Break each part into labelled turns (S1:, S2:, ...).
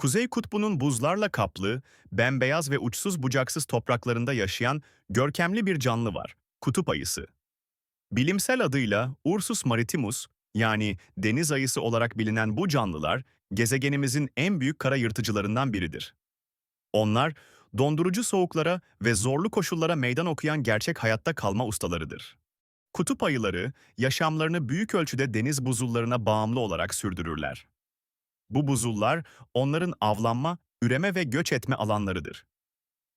S1: Kuzey Kutbu'nun buzlarla kaplı, bembeyaz ve uçsuz bucaksız topraklarında yaşayan görkemli bir canlı var, kutup ayısı. Bilimsel adıyla Ursus maritimus, yani deniz ayısı olarak bilinen bu canlılar, gezegenimizin en büyük kara yırtıcılarından biridir. Onlar, dondurucu soğuklara ve zorlu koşullara meydan okuyan gerçek hayatta kalma ustalarıdır. Kutup ayıları, yaşamlarını büyük ölçüde deniz buzullarına bağımlı olarak sürdürürler. Bu buzullar, onların avlanma, üreme ve göç etme alanlarıdır.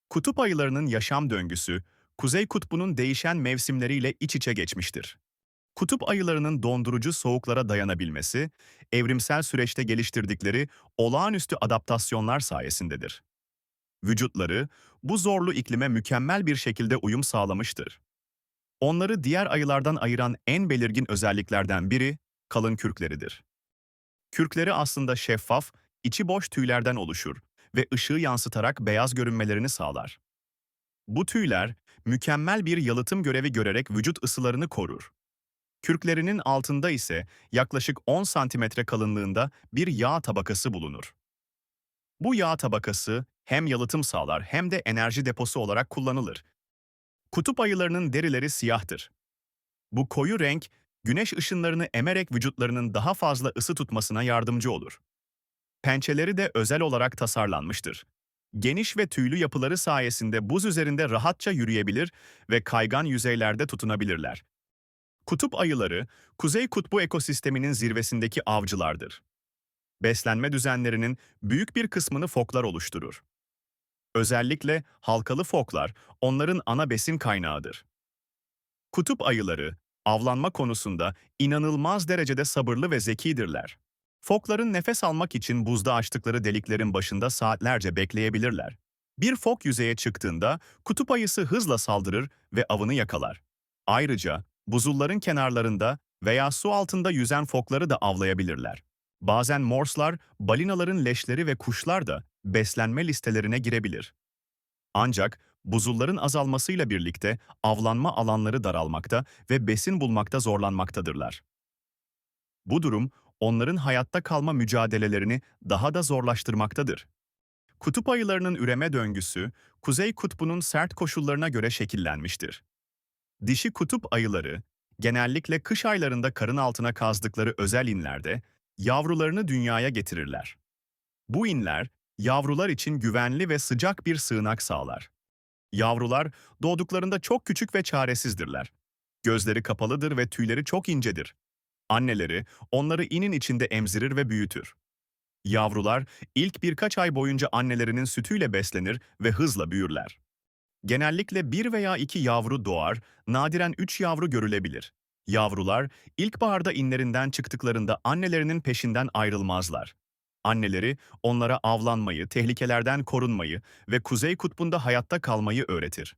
S1: Kutup ayılarının yaşam döngüsü, Kuzey Kutbu'nun değişen mevsimleriyle iç içe geçmiştir. Kutup ayılarının dondurucu soğuklara dayanabilmesi, evrimsel süreçte geliştirdikleri olağanüstü adaptasyonlar sayesindedir. Vücutları, bu zorlu iklime mükemmel bir şekilde uyum sağlamıştır. Onları diğer ayılardan ayıran en belirgin özelliklerden biri, kalın kürkleridir. Kürkleri aslında şeffaf, içi boş tüylerden oluşur ve ışığı yansıtarak beyaz görünmelerini sağlar. Bu tüyler, mükemmel bir yalıtım görevi görerek vücut ısılarını korur. Kürklerinin altında ise yaklaşık 10 santimetre kalınlığında bir yağ tabakası bulunur. Bu yağ tabakası hem yalıtım sağlar hem de enerji deposu olarak kullanılır. Kutup ayılarının derileri siyahtır. Bu koyu renk, güneş ışınlarını emerek vücutlarının daha fazla ısı tutmasına yardımcı olur. Pençeleri de özel olarak tasarlanmıştır. Geniş ve tüylü yapıları sayesinde buz üzerinde rahatça yürüyebilir ve kaygan yüzeylerde tutunabilirler. Kutup ayıları, Kuzey Kutbu ekosisteminin zirvesindeki avcılardır. Beslenme düzenlerinin büyük bir kısmını foklar oluşturur. Özellikle halkalı foklar onların ana besin kaynağıdır. Kutup ayıları, avlanma konusunda inanılmaz derecede sabırlı ve zekidirler. Fokların nefes almak için buzda açtıkları deliklerin başında saatlerce bekleyebilirler. Bir fok yüzeye çıktığında kutup ayısı hızla saldırır ve avını yakalar. Ayrıca buzulların kenarlarında veya su altında yüzen fokları da avlayabilirler. Bazen morslar, balinaların leşleri ve kuşlar da beslenme listelerine girebilir. Ancak buzulların azalmasıyla birlikte avlanma alanları daralmakta ve besin bulmakta zorlanmaktadırlar. Bu durum onların hayatta kalma mücadelelerini daha da zorlaştırmaktadır. Kutup ayılarının üreme döngüsü, Kuzey Kutbu'nun sert koşullarına göre şekillenmiştir. Dişi kutup ayıları, genellikle kış aylarında karın altına kazdıkları özel inlerde, yavrularını dünyaya getirirler. Bu inler, yavrular için güvenli ve sıcak bir sığınak sağlar. Yavrular doğduklarında çok küçük ve çaresizdirler. Gözleri kapalıdır ve tüyleri çok incedir. Anneleri onları inin içinde emzirir ve büyütür. Yavrular ilk birkaç ay boyunca annelerinin sütüyle beslenir ve hızla büyürler. Genellikle bir veya iki yavru doğar, nadiren üç yavru görülebilir. Yavrular ilkbaharda inlerinden çıktıklarında annelerinin peşinden ayrılmazlar. Anneleri onlara avlanmayı, tehlikelerden korunmayı ve Kuzey Kutbu'nda hayatta kalmayı öğretir.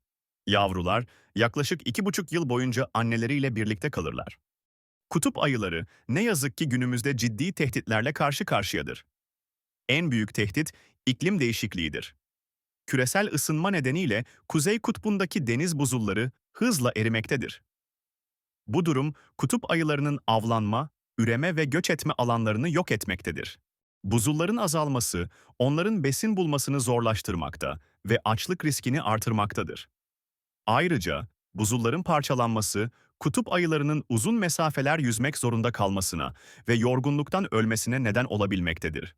S1: Yavrular yaklaşık iki buçuk yıl boyunca anneleriyle birlikte kalırlar. Kutup ayıları ne yazık ki günümüzde ciddi tehditlerle karşı karşıyadır. En büyük tehdit iklim değişikliğidir. Küresel ısınma nedeniyle Kuzey Kutbu'ndaki deniz buzulları hızla erimektedir. Bu durum kutup ayılarının avlanma, üreme ve göç etme alanlarını yok etmektedir. Buzulların azalması onların besin bulmasını zorlaştırmakta ve açlık riskini artırmaktadır. Ayrıca buzulların parçalanması kutup ayılarının uzun mesafeler yüzmek zorunda kalmasına ve yorgunluktan ölmesine neden olabilmektedir.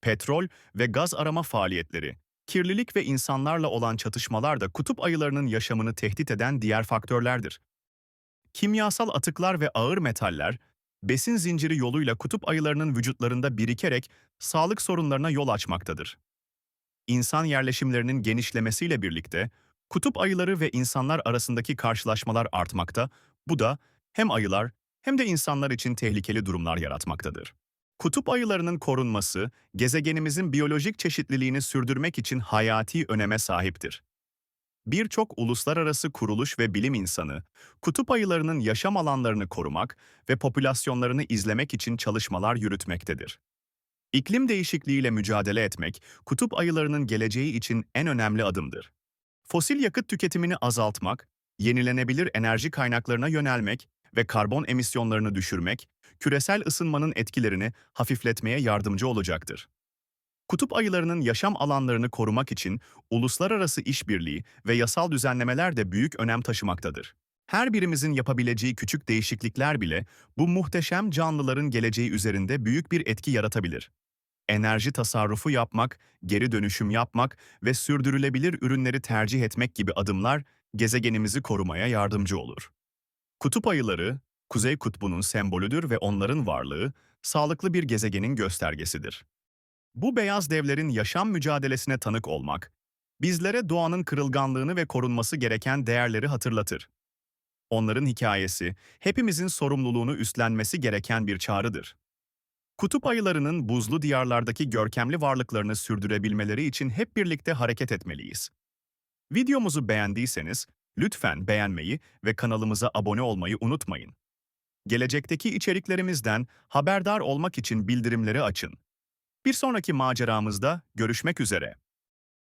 S1: Petrol ve gaz arama faaliyetleri, kirlilik ve insanlarla olan çatışmalar da kutup ayılarının yaşamını tehdit eden diğer faktörlerdir. Kimyasal atıklar ve ağır metaller, besin zinciri yoluyla kutup ayılarının vücutlarında birikerek sağlık sorunlarına yol açmaktadır. İnsan yerleşimlerinin genişlemesiyle birlikte kutup ayıları ve insanlar arasındaki karşılaşmalar artmakta, bu da hem ayılar hem de insanlar için tehlikeli durumlar yaratmaktadır. Kutup ayılarının korunması, gezegenimizin biyolojik çeşitliliğini sürdürmek için hayati öneme sahiptir. Birçok uluslararası kuruluş ve bilim insanı, kutup ayılarının yaşam alanlarını korumak ve popülasyonlarını izlemek için çalışmalar yürütmektedir. İklim değişikliğiyle mücadele etmek, kutup ayılarının geleceği için en önemli adımdır. Fosil yakıt tüketimini azaltmak, yenilenebilir enerji kaynaklarına yönelmek ve karbon emisyonlarını düşürmek, küresel ısınmanın etkilerini hafifletmeye yardımcı olacaktır. Kutup ayılarının yaşam alanlarını korumak için uluslararası işbirliği ve yasal düzenlemeler de büyük önem taşımaktadır. Her birimizin yapabileceği küçük değişiklikler bile bu muhteşem canlıların geleceği üzerinde büyük bir etki yaratabilir. Enerji tasarrufu yapmak, geri dönüşüm yapmak ve sürdürülebilir ürünleri tercih etmek gibi adımlar gezegenimizi korumaya yardımcı olur. Kutup ayıları, Kuzey Kutbu'nun sembolüdür ve onların varlığı, sağlıklı bir gezegenin göstergesidir. Bu beyaz devlerin yaşam mücadelesine tanık olmak, bizlere doğanın kırılganlığını ve korunması gereken değerleri hatırlatır. Onların hikayesi, hepimizin sorumluluğunu üstlenmesi gereken bir çağrıdır. Kutup ayılarının buzlu diyarlardaki görkemli varlıklarını sürdürebilmeleri için hep birlikte hareket etmeliyiz. Videomuzu beğendiyseniz lütfen beğenmeyi ve kanalımıza abone olmayı unutmayın. Gelecekteki içeriklerimizden haberdar olmak için bildirimleri açın. Bir sonraki maceramızda görüşmek üzere.